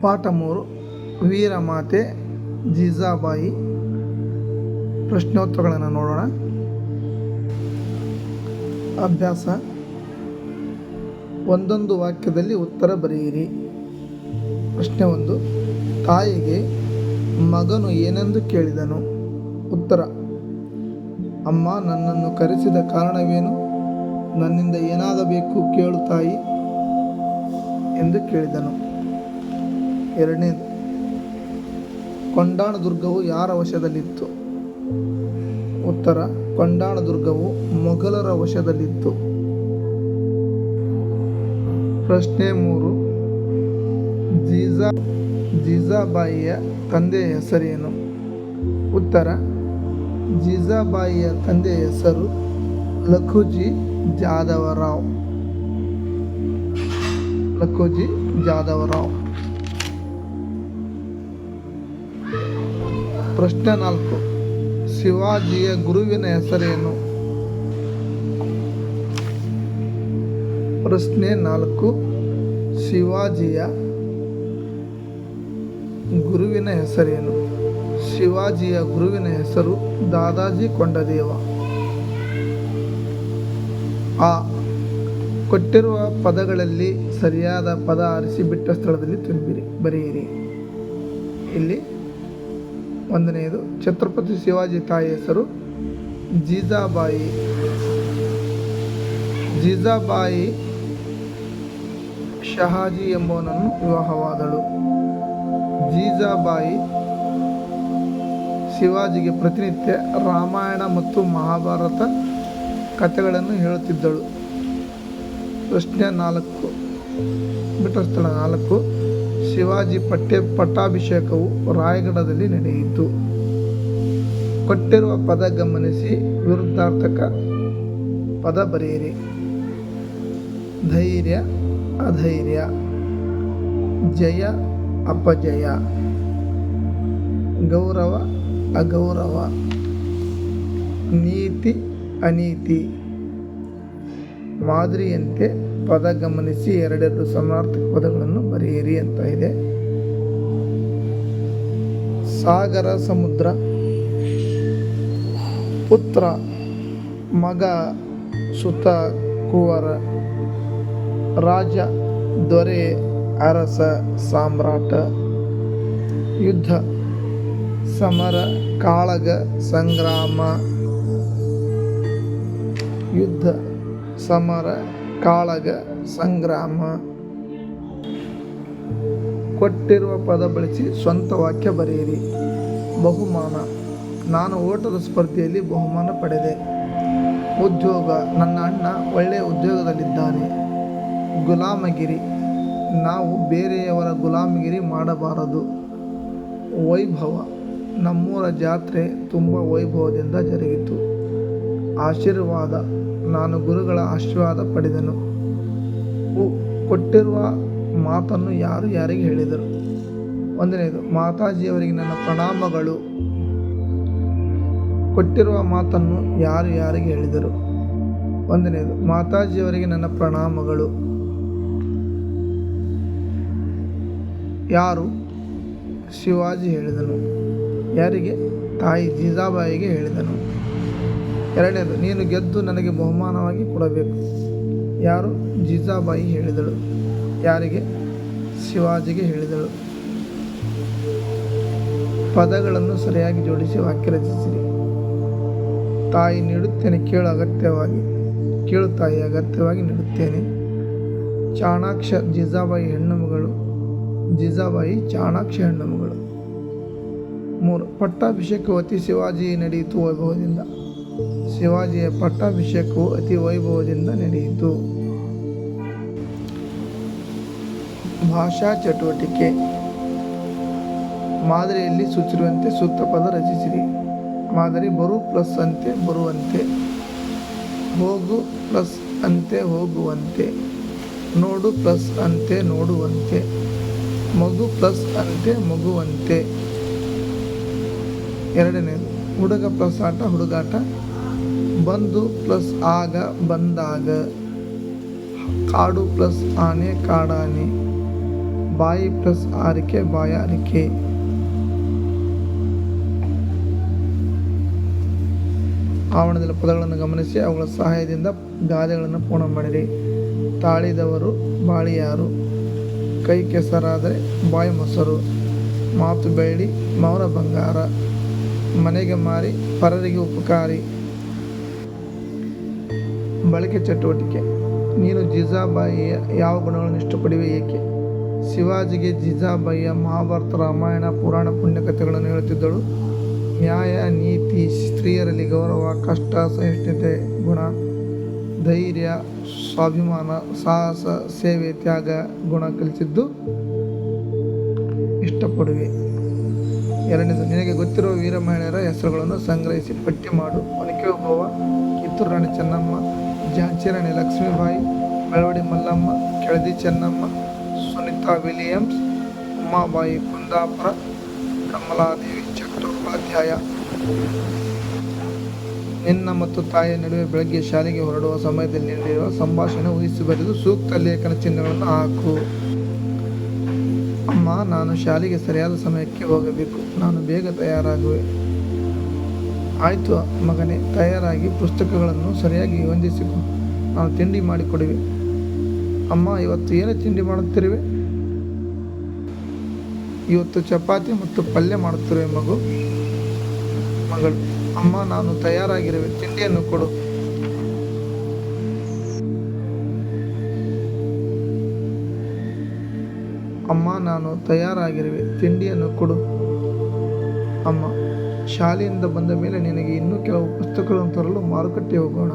ಪಾಠ ಮೂರು ವೀರಮಾತೆ ಜೀಜಾಬಾಯಿ. ಪ್ರಶ್ನೋತ್ತರಗಳನ್ನು ನೋಡೋಣ. ಅಭ್ಯಾಸ. ಒಂದೊಂದು ವಾಕ್ಯದಲ್ಲಿ ಉತ್ತರ ಬರೆಯಿರಿ. ಪ್ರಶ್ನೆ ಒಂದು, ತಾಯಿಗೆ ಮಗನು ಏನೆಂದು ಕೇಳಿದನು? ಉತ್ತರ, ಅಮ್ಮ ನನ್ನನ್ನು ಕರೆಸಿದ ಕಾರಣವೇನು? ನನ್ನಿಂದ ಏನಾಗಬೇಕು ಕೇಳು ತಾಯಿ ಎಂದು ಕೇಳಿದನು. ಎರಡನೇದು ಕೊಂಡಾಣ ದುರ್ಗವು ಯಾರ ವಶದಲ್ಲಿತ್ತು? ಉತ್ತರ ಕೊಂಡಾಣ ದುರ್ಗವು ಮೊಘಲರ ವಶದಲ್ಲಿತ್ತು. ಪ್ರಶ್ನೆ ಮೂರು, ಜೀಜಾ, ಜೀಜಾಬಾಯಿಯ ತಂದೆಯ ಹೆಸರೇನು? ಉತ್ತರ, ಜೀಜಾಬಾಯಿಯ ತಂದೆಯ ಹೆಸರು ಲಖುಜಿ ಜಾದವರಾವ್ ಲಖುಜಿ ಜಾದವರಾವ್ ಪ್ರಶ್ನೆ ನಾಲ್ಕು. ಶಿವಾಜಿಯ ಗುರುವಿನ ಹೆಸರೇನು? ಪ್ರಶ್ನೆ ನಾಲ್ಕು. ಶಿವಾಜಿಯ ಗುರುವಿನ ಹೆಸರೇನು? ಶಿವಾಜಿಯ ಗುರುವಿನ ಹೆಸರು ದಾದಾಜಿ ಕೊಂಡದೇವ. ಆ ಕೊಟ್ಟಿರುವ ಪದಗಳಲ್ಲಿ ಸರಿಯಾದ ಪದ ಆರಿಸಿ ಬಿಟ್ಟ ಸ್ಥಳದಲ್ಲಿ ತುಂಬಿರಿ, ಬರೆಯಿರಿ. ಇಲ್ಲಿ ಒಂದನೆಯದು ಛತ್ರಪತಿ ಶಿವಾಜಿ ತಾಯಿ ಹೆಸರು ಜೀಜಾಬಾಯಿ. ಜೀಜಾಬಾಯಿ ಶಹಾಜಿ ಎಂಬುವನನ್ನು ವಿವಾಹವಾದಳು. ಜೀಜಾಬಾಯಿ ಶಿವಾಜಿಗೆ ಪ್ರತಿನಿತ್ಯ ರಾಮಾಯಣ ಮತ್ತು ಮಹಾಭಾರತ ಕಥೆಗಳನ್ನು ಹೇಳುತ್ತಿದ್ದಳು. ಪ್ರಶ್ನೆ ನಾಲ್ಕು ಬಿಟ್ಟ ಸ್ಥಳ ನಾಲ್ಕು. ಶಿವಾಜಿ ಪಠ್ಯ ಪಟ್ಟಾಭಿಷೇಕವು ರಾಯಗಢದಲ್ಲಿ ನಡೆಯಿತು. ಕೊಟ್ಟಿರುವ ಪದ ಗಮನಿಸಿ ವಿರುದ್ಧಾರ್ಥಕ ಪದ ಬರೆಯಿರಿ. ಧೈರ್ಯ, ಅಧೈರ್ಯ, ಜಯ, ಅಪಜಯ. ಗೌರವ, ಅಗೌರವ. ನೀತಿ, ಅನೀತಿ. ಮಾದರಿಯಂತೆ ಪದ ಗಮನಿಸಿ ಎರಡೆರಡು ಸಮಾನಾರ್ಥಕ ಪದಗಳನ್ನು ಬರೆಯಿರಿ ಅಂತ ಇದೆ. ಸಾಗರ, ಸಮುದ್ರ, ಪುತ್ರ, ಮಗ, ಸುತ, ಕುವರ, ರಾಜ, ದೊರೆ, ಅರಸ, ಸಾಮ್ರಾಟ, ಯುದ್ಧ, ಸಮರ, ಕಾಳಗ, ಸಂಗ್ರಾಮ, ಯುದ್ಧ, ಸಮರ ಕಾಳಗ ಸಂಗ್ರಾಮ. ಕೊಟ್ಟಿರುವ ಪದ ಬಳಸಿ ಸ್ವಂತ ವಾಕ್ಯ ಬರೆಯಿರಿ. ಬಹುಮಾನ. ನಾನು ಓಟದ ಸ್ಪರ್ಧೆಯಲ್ಲಿ ಬಹುಮಾನ ಪಡೆದೆ. ಉದ್ಯೋಗ. ನನ್ನ ಅಣ್ಣ ಒಳ್ಳೆಯ ಉದ್ಯೋಗದಲ್ಲಿದ್ದಾನೆ. ಗುಲಾಮಗಿರಿ. ನಾವು ಬೇರೆಯವರ ಗುಲಾಮಗಿರಿ ಮಾಡಬಾರದು. ವೈಭವ. ನಮ್ಮೂರ ಜಾತ್ರೆ ತುಂಬ ವೈಭವದಿಂದ ಜರುಗಿತು. ಆಶೀರ್ವಾದ, ನಾನು ಗುರುಗಳ ಆಶೀರ್ವಾದ ಪಡೆದನು. ಕೊಟ್ಟಿರುವ ಮಾತನ್ನು ಯಾರು ಯಾರಿಗೆ ಹೇಳಿದರು? ಒಂದನೇದು ಮಾತಾಜಿಯವರಿಗೆ ನನ್ನ ಪ್ರಣಾಮಗಳು. ಕೊಟ್ಟಿರುವ ಮಾತನ್ನು ಯಾರು ಯಾರಿಗೆ ಹೇಳಿದರು? ಒಂದನೇದು ಮಾತಾಜಿಯವರಿಗೆ ನನ್ನ ಪ್ರಣಾಮಗಳು. ಯಾರು? ಶಿವಾಜಿ ಹೇಳಿದನು. ಯಾರಿಗೆ? ತಾಯಿ ಜೀಜಾಬಾಯಿಗೆ ಹೇಳಿದನು. ಎರಡನೇದು, ನೀನು ಗೆದ್ದು ನನಗೆ ಬಹುಮಾನವಾಗಿ ಕೊಡಬೇಕು. ಯಾರು? ಜೀಜಾಬಾಯಿ ಹೇಳಿದಳು. ಯಾರಿಗೆ? ಶಿವಾಜಿಗೆ ಹೇಳಿದಳು. ಪದಗಳನ್ನು ಸರಿಯಾಗಿ ಜೋಡಿಸಿ ವಾಕ್ಯ ರಚಿಸಿರಿ. ತಾಯಿ ನೀಡುತ್ತೇನೆ, ಕೇಳು ಅಗತ್ಯವಾಗಿ, ಕೇಳು ತಾಯಿ ಅಗತ್ಯವಾಗಿ ನೀಡುತ್ತೇನೆ. ಚಾಣಾಕ್ಷ ಜೀಜಾಬಾಯಿ ಹೆಣ್ಣು ಮಗಳು. ಜೀಜಾಬಾಯಿ ಚಾಣಾಕ್ಷ ಹೆಣ್ಣು ಮಗಳು. ಮೂರು, ಪಟ್ಟಾಭಿಷೇಕ ಅತಿ ಶಿವಾಜಿ ನಡೆಯಿತು ವೈಭವದಿಂದ ಶಿವಾಜಿಯ ಪಟ್ಟಾಭಿಷೇಕವು ಅತಿ ವೈಭವದಿಂದ ನಡೆಯಿತು. ಭಾಷಾ ಚಟುವಟಿಕೆ. ಮಾದರಿಯಲ್ಲಿ ಸೂಚಿರುವಂತೆ ಸೂಕ್ತ ಪದ ರಚಿಸಿರಿ. ಮಾದರಿ ಬರು ಪ್ಲಸ್ ಅಂತೆ ಬರುವಂತೆ. ಹೋಗು ಪ್ಲಸ್ ಅಂತೆ ಹೋಗುವಂತೆ. ನೋಡು ಪ್ಲಸ್ ಅಂತೆ ನೋಡುವಂತೆ. ಮಗು ಪ್ಲಸ್ ಅಂತೆ ಮಗುವಂತೆ. ಎರಡನೇದು, ಹುಡುಗ ಪ್ಲಸ್ ಆಟ, ಹುಡುಗಾಟ. ಬಂದು ಪ್ಲಸ್ ಆಗ ಬಂದಾಗ, ಕಾಡು ಪ್ಲಸ್ ಆನೆ, ಕಾಡಾನೆ, ಬಾಯಿ ಪ್ಲಸ್ ಆರಿಕೆ ಬಾಯಾರಿಕೆ ಆವರಣದಲ್ಲಿ ಪದಗಳನ್ನು ಗಮನಿಸಿ, ಅವುಗಳ ಸಹಾಯದಿಂದ ಗಾದೆಗಳನ್ನು ಪೂರ್ಣ ಮಾಡಿರಿ. ತಾಳಿದವರು ಬಾಳಿಯಾರು, ಕೈ ಕೆಸರಾದರೆ ಬಾಯಿ ಮೊಸರು, ಮಾತು ಬೇಡಿ, ಮೌನ ಬಂಗಾರ. ಮನೆಗೆ ಮಾರಿ, ಪರರಿಗೆ ಉಪಕಾರಿ. ಬಳಕೆ ಚಟುವಟಿಕೆ. ನೀನು ಜಿಜಾಬಾಯಿಯ ಯಾವ ಗುಣಗಳನ್ನು ಇಷ್ಟಪಡುವೆ ಏಕೆ? ಶಿವಾಜಿಗೆ ಜಿಜಾಬಾಯಿಯ ಮಹಾಭಾರತ ರಾಮಾಯಣ, ಪುರಾಣ, ಪುಣ್ಯಕಥೆಗಳನ್ನು ಹೇಳುತ್ತಿದ್ದಳು. ನ್ಯಾಯ, ನೀತಿ, ಸ್ತ್ರೀಯರಲ್ಲಿ ಗೌರವ, ಕಷ್ಟ, ಸಹಿಷ್ಣುತೆ, ಗುಣ, ಧೈರ್ಯ, ಸ್ವಾಭಿಮಾನ, ಸಾಹಸ, ಸೇವೆ, ತ್ಯಾಗ, ಗುಣ ಕಲಿಸಿದ್ದು ಇಷ್ಟಪಡುವೆ. ಎರಡನೇದು, ನಿನಗೆ ಗೊತ್ತಿರುವ ವೀರ ಮಹಿಳೆಯರ ಹೆಸರುಗಳನ್ನು ಸಂಗ್ರಹಿಸಿ ಪಟ್ಟಿ ಮಾಡು. ಒನಕೆ ಒಬ್ಬವ ಕಿತ್ತೂರು ರಾಣಿ ಚೆನ್ನಮ್ಮ ಝಾನ್ಸಿ ರಾಣಿ ಲಕ್ಷ್ಮೀಬಾಯಿ ಬೆಳವಡಿ ಮಲ್ಲಮ್ಮ, ಕೆಳದಿ ಚೆನ್ನಮ್ಮ, ಸುನಿತಾ ವಿಲಿಯಮ್ಸ್, ಉಮಾಬಾಯಿ ಕುಂದಾಪುರ, ಕಮಲಾದೇವಿ ಚಟ್ಟೋಪಾಧ್ಯಾಯ ನಿನ್ನ ಮತ್ತು ತಾಯಿಯ ನಡುವೆ ಬೆಳಗ್ಗೆ ಶಾಲೆಗೆ ಹೊರಡುವ ಸಮಯದಲ್ಲಿ ನೀಡಿರುವ ಸಂಭಾಷಣೆ ಊಹಿಸಿ ಬರೆದು ಸೂಕ್ತ ಲೇಖನ ಚಿಹ್ನೆಗಳನ್ನು ಹಾಕು. ಅಮ್ಮ, ನಾನು ಶಾಲೆಗೆ ಸರಿಯಾದ ಸಮಯಕ್ಕೆ ಹೋಗಬೇಕು. ನಾನು ಬೇಗ ತಯಾರಾಗುವೆ. ಆಯಿತು ಮಗನೇ, ತಯಾರಾಗಿ ಪುಸ್ತಕಗಳನ್ನು ಸರಿಯಾಗಿ ಹೊಂದಿಸಿಕೊ. ನಾವು ತಿಂಡಿ ಮಾಡಿಕೊಡುವೆ. ಅಮ್ಮ, ಇವತ್ತು ಏನು ತಿಂಡಿ ಮಾಡುತ್ತಿರುವೆ? ಇವತ್ತು ಚಪಾತಿ ಮತ್ತು ಪಲ್ಯ ಮಾಡುತ್ತಿರುವೆ ಮಗು. ಮಗಳು, ಅಮ್ಮ, ನಾನು ತಯಾರಾಗಿರುವೆ. ತಿಂಡಿಯನ್ನು ಕೊಡು. ಅಮ್ಮ, ನಾನು ತಯಾರಾಗಿರುವೆ. ತಿಂಡಿಯನ್ನು ಕೊಡು. ಅಮ್ಮ ಶಾಲೆಯಿಂದ ಬಂದ ಮೇಲೆ ನಿನಗೆ ಇನ್ನೂ ಕೆಲವು ಪುಸ್ತಕಗಳನ್ನು ತರಲು ಮಾರುಕಟ್ಟೆ ಹೋಗೋಣ.